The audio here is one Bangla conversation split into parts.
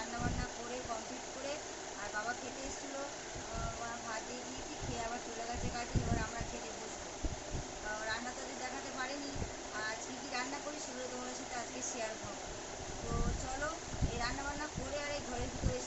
রান্নাবান্না করে কমপ্লিট করে আর বাবা খেতে এসেছিল ভাত দিয়ে দিয়েছি, খেয়ে আবার চলে গেছে কাজে, এবার আমরা খেতে বসবো। রান্না তাদের দেখাতে পারিনি, আর কী কী রান্না করি সেগুলো তোমাদের সাথে আজকে শেয়ার করব। তো চলো, এই রান্নাবান্না করে আর এই ঘরের ভিতরে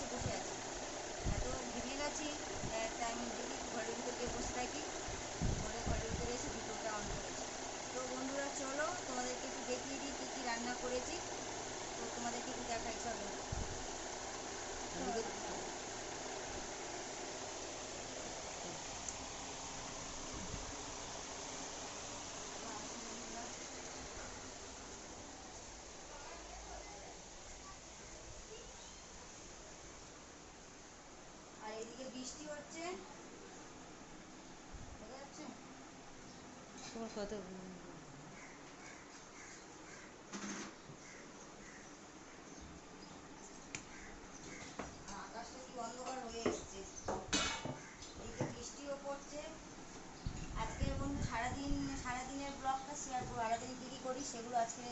ব্লগটা শেয়ার করব সারাদিন কী করি সেগুলো আজকে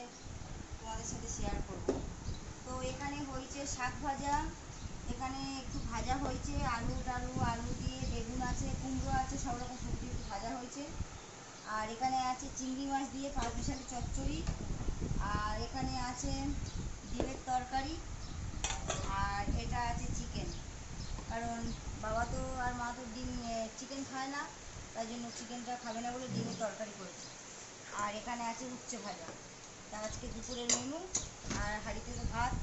তোমাদের সাথে শেয়ার করব তো এখানে হয়েছে শাক ভাজা এখানে একটু ভাজা হয়েছে আলু, টালু, আলু দিয়ে বেগুন আছে, কুমড়ো আছে, সব রকম সবজি একটু ভাজা হয়েছে। আর এখানে আছে চিংড়ি মাছ দিয়ে পাঁচমিশালি চচ্চড়ি। আর এখানে আছে ডিমের তরকারি। আর এটা আছে চিকেন। কারণ বাবা তো আর মা তো ডিম চিকেন খায় না, তাই জন্য চিকেনটা খাবে না বলে ডিমের তরকারি করেছে। আর এখানে আছে উচ্ছে ভাজা। তা আজকে দুপুরের মেনু আর হাঁড়িতে তো ভাত।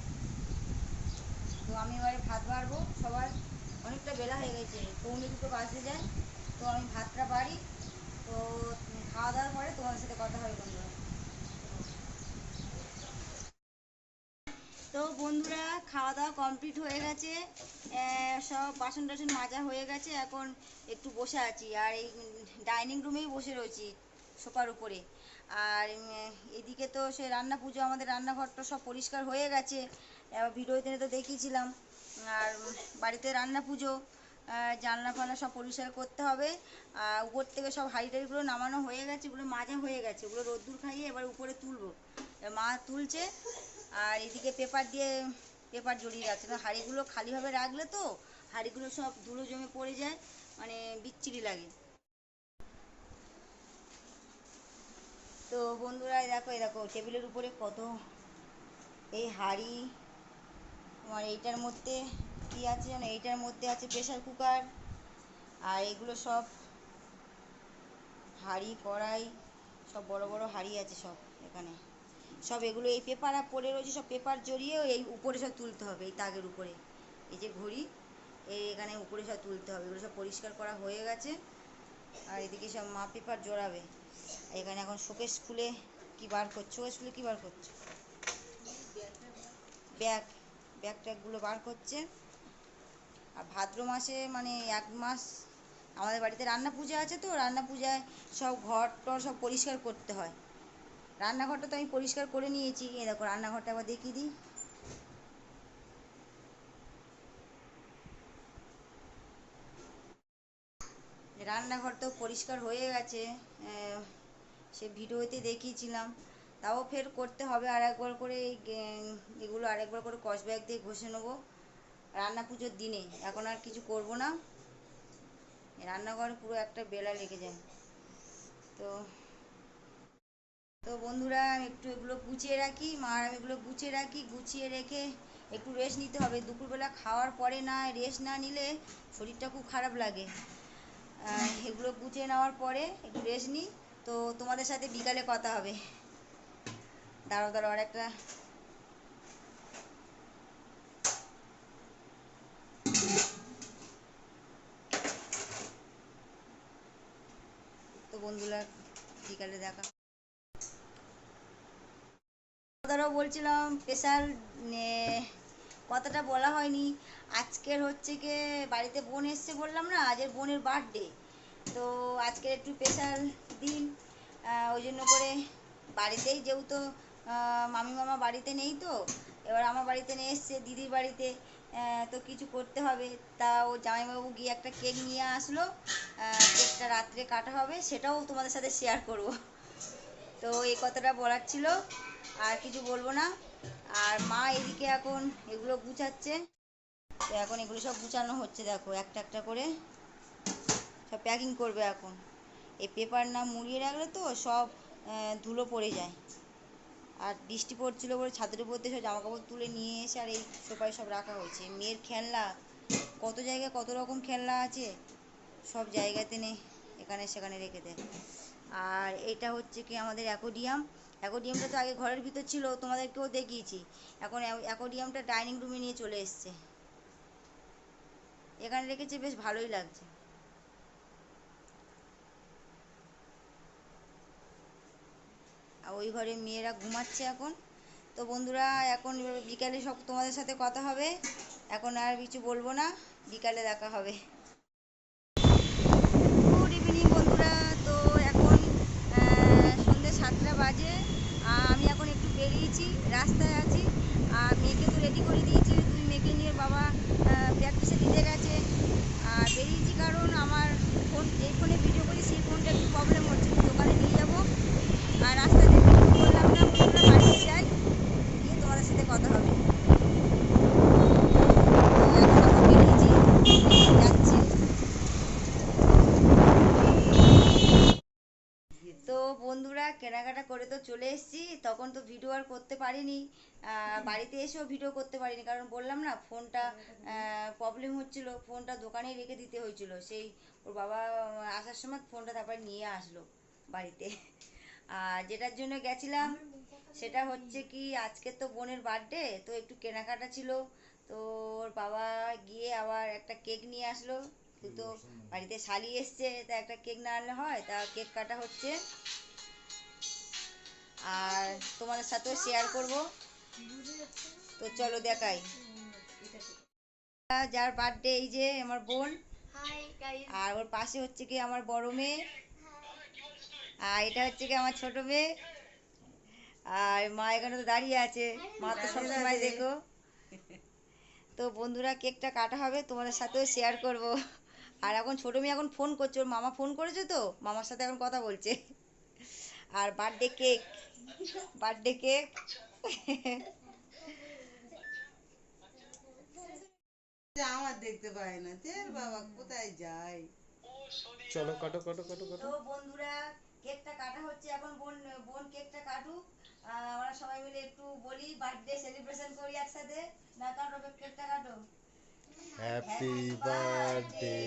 তো আমি এবারে ভাত বাড়বো। সবার অনেকটা বেলা হয়ে গেছে, পৌনে দুটো বাজতে যায়। তো আমি ভাতটা বাড়ি সাথে কথা হবে তো বন্ধুরা, খাওয়া দাওয়া কমপ্লিট হয়ে গেছে। সব বাসন টাসন মাজা হয়ে গেছে। এখন একটু বসে আছি। আর এই ডাইনিং রুমেই বসে রয়েছি সোফার উপরে। আর এদিকে তো সে রান্না পুজো, আমাদের রান্নাঘরটা সব পরিষ্কার হয়ে গেছে। ভিডিওতে তো দেখিয়েছিলাম। আর বাড়িতে রান্না পুজো। জানলা ফানলা সব পরিষ্কার করতে হবে। আর উপর থেকে সব হাঁড়ি টাড়িগুলো নামানো হয়ে গেছে ওগুলো মাজা হয়ে গেছে। ওগুলো রোদ্দুর খাইয়ে এবার উপরে তুলবো। মা তুলছে, আর এদিকে পেপার দিয়ে পেপার জড়িয়ে রাখছে। না হাঁড়িগুলো খালিভাবে রাখলে তো হাঁড়িগুলো সব ধুলো জমে পড়ে যায় মানে বিচ্ছিরি লাগে। তো বন্ধুরা দেখো, এই দেখো, টেবিলের উপরে কত এই হাঁড়ি, তোমার এইটার মধ্যে কি আছে জানো এইটার মধ্যে আছে প্রেসার কুকার আর এগুলো সব হাঁড়ি, কড়াই, সব বড় বড় হাঁড়ি আছে সব এখানে। সব এগুলো এই পেপার পড়ে রয়েছে, সব পেপার জড়িয়ে এই উপরে সব তুলতে হবে, এই তাগের উপরে। এই যে ঘড়ি, এই এখানে উপরে সব তুলতে হবে, এগুলো সব পরিষ্কার করা হয়ে গেছে, আর এদিকে সব মা পেপার জড়াবে। এখানে এখন শোকেস খুলে কি বার করছ, শোকেস খুলে কি বার করছ? ব্যাগ ব্যাগ ট্যাগগুলো বার করছে। আর ভাদ্র মাসে মানে এক মাস আমাদের বাড়িতে রান্না পূজা আছে তো, রান্না পূজায় সব ঘর টর সব পরিষ্কার করতে হয়। রান্নাঘরটা তো আমি পরিষ্কার করে নিয়েছি, এই দেখো রান্নাঘরটা আবার দেখিয়ে দিই। রান্নাঘর তো পরিষ্কার হয়ে গেছে সে ভিডিওতে দেখিয়েছিলাম, তাও ফের করতে হবে আর একবার করে এগুলো আর একবার করে কস ব্যাগ দিয়ে ঘষে নেব। রান্না পুজোর দিনে। এখন আর কিছু করব না। রান্নাঘরে পুরো একটা বেলা লেগে যায়। তো তো বন্ধুরা একটু এগুলো গুছিয়ে রাখি। মা আর আমি এগুলো গুছিয়ে রাখি। গুছিয়ে রেখে একটু রেস্ট নিতে হবে। দুপুরবেলা খাওয়ার পরে না রেস্ট না নিলে শরীরটা খুব খারাপ লাগে। এগুলো গুছিয়ে নেওয়ার পরে একটু রেস্ট নিই। তো তোমাদের সাথে বিকালে কথা হবে। দাঁড়াও দাঁড়াও, আর একটা বন্ধুরা, বিকালে দেখা। কথাটাও বলছিলাম, স্পেশাল কথাটা বলা হয়নি। আজকের হচ্ছে কি, বাড়িতে বোন এসছে বললাম না, আজের বোনের বার্থডে। তো আজকের একটু স্পেশাল দিন ওই জন্য করে বাড়িতেই যেহেতু মামি মামা বাড়িতে নেই তো, এবার আমার বাড়িতে নিয়ে এসছে, দিদির বাড়িতে। তো কিছু করতে হবে। তা ও জামাইবাবু গিয়ে একটা কেক নিয়ে আসলো। কেকটা রাত্রে কাটা হবে, সেটাও তোমাদের সাথে শেয়ার করব। তো এই কথাটা বলার ছিল। আর কিছু বলব না। আর মা এদিকে এখন এগুলো গুছাচ্ছে। তো এখন এগুলো সব গুছানো হচ্ছে, দেখো, একটা একটা করে। সব প্যাকিং করবে এখন। এই পেপার না মুড়িয়ে রাখলে তো সব ধুলো পড়ে যায়। আর বৃষ্টি পড়ছিল বলে ছাদের উপর থেকে সব জামা কাপড় তুলে নিয়ে এসে আর এই সোফায় সব রাখা হয়েছে। মেয়ের খেলনা, কত জায়গায় কত রকম খেলনা আছে, সব জায়গাতে নে, এখানে সেখানে রেখে দেয় আর এটা হচ্ছে কি আমাদের অ্যাকোডিয়াম। অ্যাকোডিয়ামটা তো আগে ঘরের ভিতর ছিল, তোমাদেরকেও দেখিয়েছি। এখন অ্যা- অ্যাকোডিয়ামটা ডাইনিং রুমে নিয়ে চলে এসছে। এখানে রেখেছে, বেশ ভালোই লাগছে। ওই ঘরে মেয়েরা ঘুমাচ্ছে এখন। তো বন্ধুরা, এখন বিকালে সব তোমাদের সাথে কথা হবে। এখন আর কিছু বলব না, বিকালে দেখা হবে। গুড ইভিনিং বন্ধুরা, তো এখন সন্ধ্যে সাতটা বাজে। আমি এখন একটু বেরিয়েছি, রাস্তায় আছি। আর মেয়েকে তো রেডি করে দিয়েছি, দুই মেয়েকে নিয়ে বাবা প্র্যাকটিসে দিতে গেছে। আর বেরিয়েছি কারণ আমার ফোন যে ফোনে ভিডিও করি সেই ফোনটা একটু প্রবলেম হচ্ছে তো দোকানে নিয়ে যাব আর রাস্তায় দেখে বললাম না বন্ধুরা বাড়িতে যাই গিয়ে তোমাদের সাথে কথা হবে তো এখন আমরা বেরিয়েছি যাচ্ছি তো বন্ধুরা কেনাকাটা করে তো চলে এসেছি তখন তো ভিডিও আর করতে পারিনি। বাড়িতে এসেও ভিডিও করতে পারিনি কারণ বললাম না ফোনটা প্রবলেম হচ্ছিল। ফোনটা দোকানেই রেখে দিতে হয়েছিল। সেই ওর বাবা আসার সময় ফোনটা তারপরে নিয়ে আসলো বাড়িতে। আর যেটার জন্য গেছিলাম সেটা হচ্ছে কি আজকে তো বোনের বার্থডে তো একটু কেনাকাটা ছিল। তো ওর বাবা গিয়ে আবার একটা কেক নিয়ে আসলো। তো বাড়িতে শালি এসছে তা একটা কেক না আনলে হয় তা কেক কাটা হচ্ছে। আর তোমাদের সাথেও শেয়ার করব। তো চলো দেখাই। যার বার্থডে এই যে আমার বোন। আর ওর পাশে হচ্ছে কি আমার বড় মেয়ে। আর এটা হচ্ছে কি আমার ছোট মেয়ে। আর মা এখানে তো দাঁড়িয়ে আছে। মা তো সবসময় দেখো। তো বন্ধুরা কেকটা কাটা হবে তোমাদের সাথেও শেয়ার করব। আর এখন ছোট মেয়ে এখন ফোন করছে। ওর মামা ফোন করেছে তো? মামার সাথে এখন কথা বলছে। আর বার্থডে কেক বার্থডে কেক যে আমার দেখতে পায় না। তের বাবা কোথায় যায়? চলো কাটো কাটো কাটো কাটো। তো বন্ধুরা কেকটা কাটা হচ্ছে। এখন বোন বোন কেকটা কাটুক। আহ, আমরা সবাই মিলে একটু বলি বার্থডে সেলিব্রেশন করি একসাথে। না কাটো কেকটা কাটো। হ্যাপি বার্থডে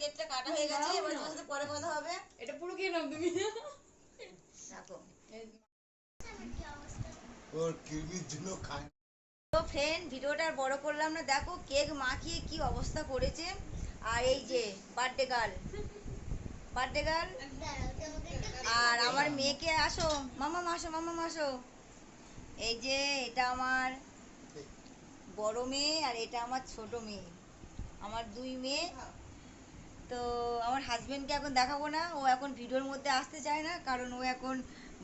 কেকটা কাটা হয়ে গেছে এবার তোমার সাথে পরে কথা হবে। এটা পুরো খেয়ে নাও তুমি। রাখো। ওর কিরমির জন্য খায়। তো ফ্রেন্ড ভিডিওটা আর বড় করলাম না। দেখো কেক মাখিয়ে কি অবস্থা করেছে। আর এই যে বার্থডে গার্ল বার্থডে গার্ল আর আমার মেয়েকে আসো। মামা মাসো মামা মাসো এই যে এটা আমার বড় মেয়ে আর এটা আমার ছোট মেয়ে। আমার দুই মেয়ে। তো আমার হাজবেন্ডকে এখন দেখাবো না, ও এখন ভিডিওর মধ্যে আসতে চায় না, কারণ ও এখন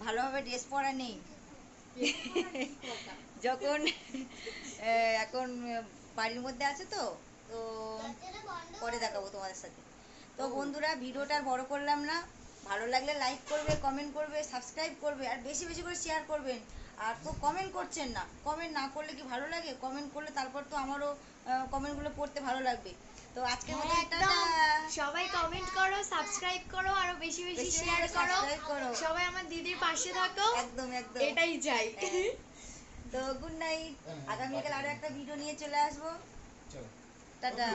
ভালোভাবে ড্রেস পরা নেই। যখন এখন বাড়ির মধ্যে আছে তো তো পরে দেখাবো তোমাদের সাথে। তো বন্ধুরা, ভিডিওটা বড় করলাম না। ভালো লাগলে লাইক করবে কমেন্ট করবে সাবস্ক্রাইব করবে, আর বেশি বেশি করে শেয়ার করবেন। আর তো কমেন্ট করছেন না। কমেন্ট না করলে কি ভালো লাগে? কমেন্ট করলে তারপর তো আমারও কমেন্টগুলো পড়তে ভালো লাগবে। তো আজকের মতো হ্যাঁ, সবাই কমেন্ট করো সাবস্ক্রাইব করো আরও বেশি বেশি শেয়ার করো। করো। সবাই আমার দিদির পাশে থাকো। একদম একদম। এটাই চাই। হ্যাঁ। তো গুড নাইট আগামীকাল আরও একটা ভিডিও নিয়ে চলে আসব। টাটা।